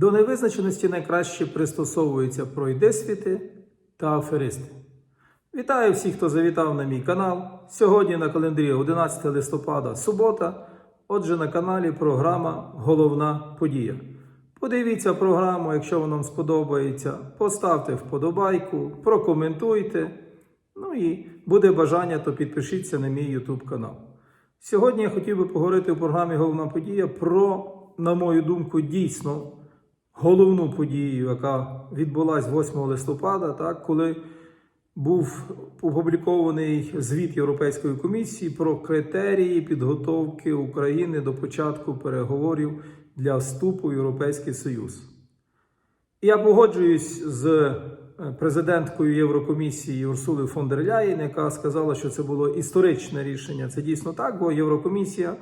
До невизначеності найкраще пристосовуються пройдисвіти та аферисти. Вітаю всіх, хто завітав на мій канал. Сьогодні на календарі 11 листопада, субота. Отже, на каналі програма Головна подія. Подивіться програму, якщо вона вам сподобається, поставте вподобайку, прокоментуйте. Ну і буде бажання, то підпишіться на мій YouTube канал. Сьогодні я хотів би поговорити у програмі Головна подія про, на мою думку, дійсно головну подію, яка відбулася 8 листопада, так, коли був опублікований звіт Європейської комісії про критерії підготовки України до початку переговорів для вступу в Європейський Союз. Я погоджуюсь з е, президенткою Єврокомісії Урсулою фон дер Ляєн, яка сказала, що це було історичне рішення. Це дійсно так, бо Єврокомісія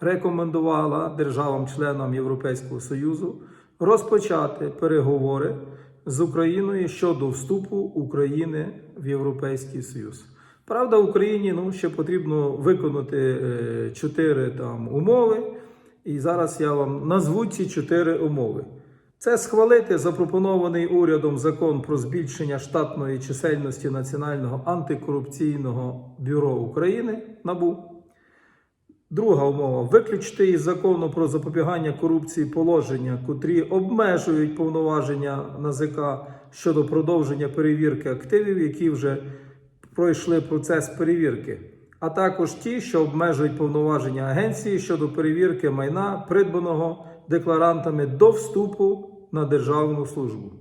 рекомендувала державам-членам Європейського Союзу розпочати переговори з Україною щодо вступу України в Європейський Союз. Правда, Україні ну, ще потрібно виконати е, чотири там умови, і зараз я вам назву ці чотири умови. Це схвалити запропонований урядом закон про збільшення штатної чисельності Національного антикорупційного бюро України НАБУ. Друга умова виключити із закону про запобігання корупції положення, котрі обмежують повноваження НАЗК щодо продовження перевірки активів, які вже пройшли процес перевірки, а також ті, що обмежують повноваження агенції щодо перевірки майна, придбаного декларантами до вступу на державну службу.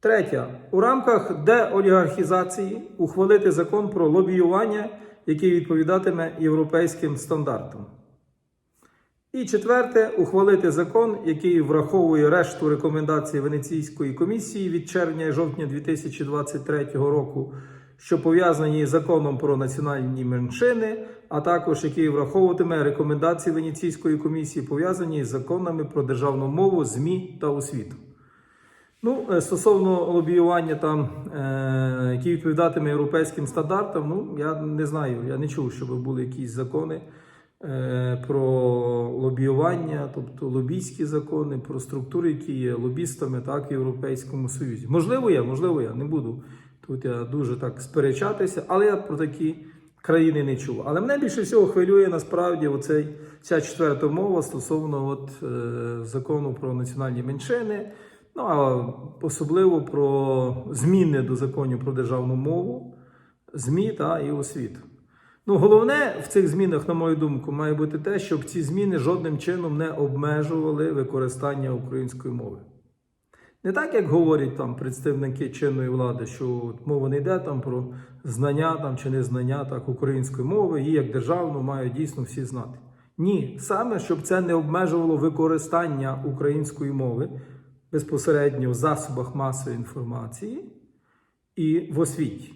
Третя. У рамках деолігархізації ухвалити закон про лобіювання, який відповідатиме європейським стандартам. І четверте, ухвалити закон, який враховує решту рекомендацій Венеційської комісії від червня і жовтня 2023 року, що пов'язані з законом про національні меншини, а також який враховуватиме рекомендації Венеційської комісії, пов'язані з законами про державну мову, ЗМІ та освіту. Ну, е, стосовно лобіювання, там, е, які відповідатиме європейським стандартам, ну я не знаю, я не чув, щоб були якісь закони е, про лобіювання, тобто лобійські закони, про структури, які є лобістами, так в Європейському Союзі. Можливо, є, можливо, я не буду тут я дуже так сперечатися, але я про такі країни не чув. Але мене більше всього хвилює насправді оцей, ця четверта мова стосовно от, е, закону про національні меншини. Ну, а особливо про зміни до законів про державну мову, ЗМІ та і освіту. Ну, головне в цих змінах, на мою думку, має бути те, щоб ці зміни жодним чином не обмежували використання української мови. Не так, як говорять там представники чинної влади, що мова не йде там про знання там, чи незнання так, української мови, її як державну мають дійсно всі знати. Ні, саме щоб це не обмежувало використання української мови безпосередньо в засобах масової інформації і в освіті.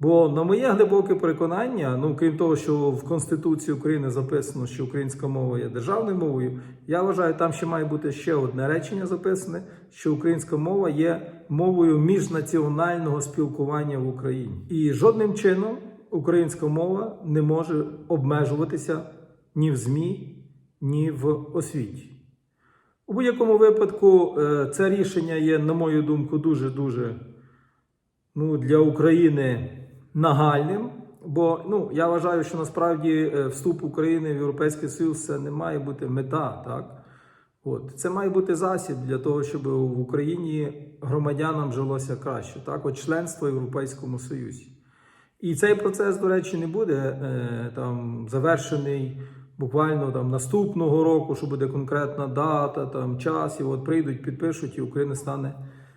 Бо, на моє глибоке переконання, ну крім того, що в Конституції України записано, що українська мова є державною мовою, я вважаю, там ще має бути ще одне речення записане, що українська мова є мовою міжнаціонального спілкування в Україні. І жодним чином українська мова не може обмежуватися ні в ЗМІ, ні в освіті. У будь-якому випадку, е, це рішення є, на мою думку, дуже-дуже ну, для України нагальним. Бо ну, я вважаю, що насправді е, вступ України в Європейський Союз це не має бути мета. так? От. Це має бути засіб для того, щоб в Україні громадянам жилося краще. Так? От членство в Європейському Союзі. І цей процес, до речі, не буде е, там завершений буквально там наступного року, що буде конкретна дата, там час, і от прийдуть, підпишуть, і Україна стане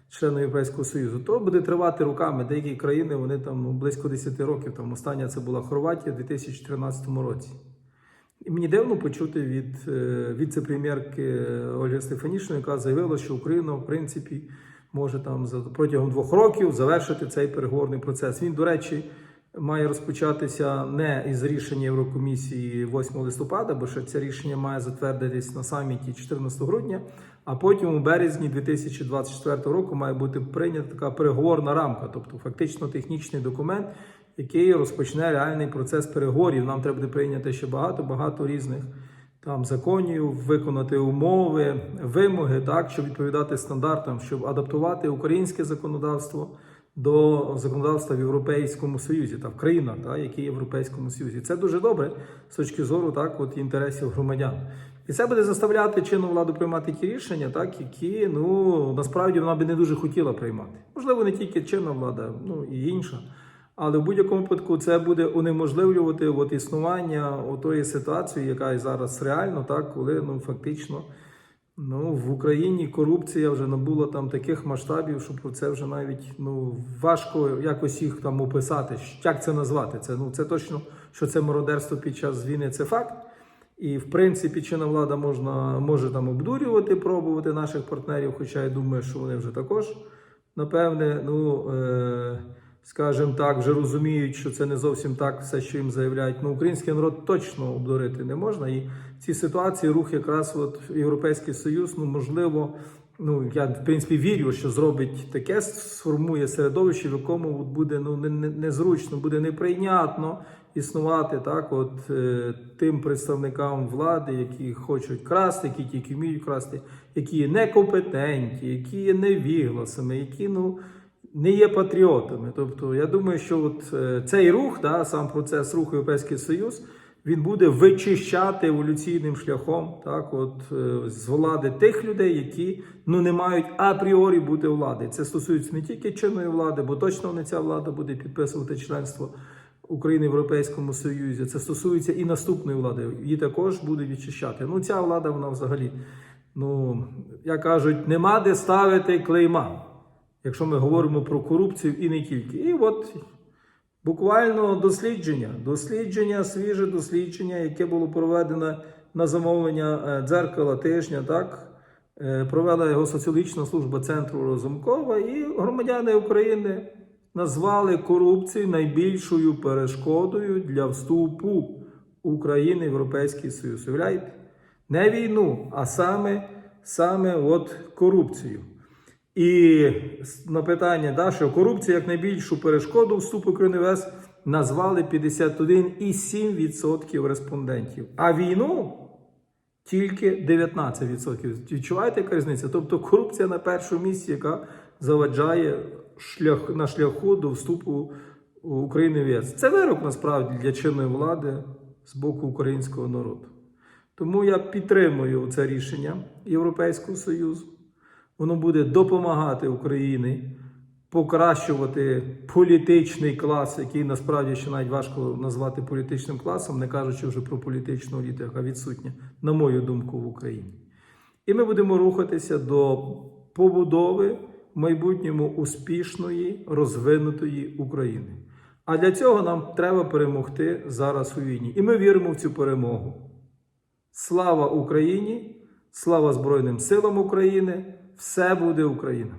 членом Європейського Союзу. То буде тривати роками. Деякі країни вони там ну, близько 10 років. Там остання це була Хорватія у 2013 році. І мені дивно почути від е, віце-прем'єрки Ольги Стефанішної, яка заявила, що Україна, в принципі, може там за протягом двох років завершити цей переговорний процес. Він, до речі, має розпочатися не із рішення Єврокомісії 8 листопада, бо ще це рішення має затвердитись на саміті 14 грудня. А потім у березні 2024 року має бути прийнята така переговорна рамка, тобто фактично технічний документ, який розпочне реальний процес переговорів. Нам треба буде прийняти ще багато багато різних там законів, виконати умови, вимоги, так, щоб відповідати стандартам, щоб адаптувати українське законодавство до законодавства в Європейському Союзі та в країнах, так, які є в Європейському Союзі. Це дуже добре з точки зору так, от, інтересів громадян. І це буде заставляти чинну владу приймати ті рішення, так, які ну, насправді вона би не дуже хотіла приймати. Можливо, не тільки чинна влада, ну і інша. Але в будь-якому випадку це буде унеможливлювати от існування тої ситуації, яка зараз реально, так, коли ну, фактично ну, в Україні корупція вже набула там таких масштабів, що про це вже навіть ну, важко якось їх там описати. Як це назвати? Це, ну, це точно, що це мародерство під час війни, це факт. І в принципі, чинна влада можна, може там обдурювати, пробувати наших партнерів, хоча я думаю, що вони вже також, напевне, ну, е, скажімо так, вже розуміють, що це не зовсім так все, що їм заявляють. Ну, український народ точно обдурити не можна. І цій ситуації рух якраз от Європейський Союз, ну, можливо, ну, я в принципі вірю, що зробить таке, сформує середовище, в якому от буде ну, не- не- незручно, буде неприйнятно існувати так, от е, тим представникам влади, які хочуть красти, які тільки вміють красти, які є некомпетентні, які є невігласами, які ну. Не є патріотами. Тобто, я думаю, що от е, цей рух, да, сам процес руху Європейський Союз, він буде вичищати еволюційним шляхом так, от, е, з влади тих людей, які ну, не мають апріорі бути влади. Це стосується не тільки чинної влади, бо точно не ця влада буде підписувати членство України в Європейському Союзі. Це стосується і наступної влади. Її також будуть відчищати. Ну, ця влада, вона взагалі, ну, як кажуть, нема де ставити клейма, якщо ми говоримо про корупцію і не тільки. І от Буквально дослідження, дослідження, свіже дослідження, яке було проведено на замовлення е, дзеркала тижня, так Е, провела його соціологічна служба центру Розумкова, і громадяни України назвали корупцію найбільшою перешкодою для вступу України в Європейський Союз. Уявляєте? Не війну, а саме, саме от корупцію. І на питання, да, що корупція як найбільшу перешкоду вступу України в ЄС назвали 51,7% респондентів. А війну тільки 19%. Відчуваєте, яка різниця? Тобто корупція на першому місці, яка заваджає шлях, на шляху до вступу України в ЄС. Це вирок насправді для чинної влади з боку українського народу. Тому я підтримую це рішення Європейського Союзу. Воно буде допомагати Україні покращувати політичний клас, який насправді ще навіть важко назвати політичним класом, не кажучи вже про політичну еліту, яка відсутня, на мою думку, в Україні. І ми будемо рухатися до побудови в майбутньому успішної, розвинутої України. А для цього нам треба перемогти зараз у війні. І ми віримо в цю перемогу. Слава Україні! Слава Збройним силам України! Все буде Україна!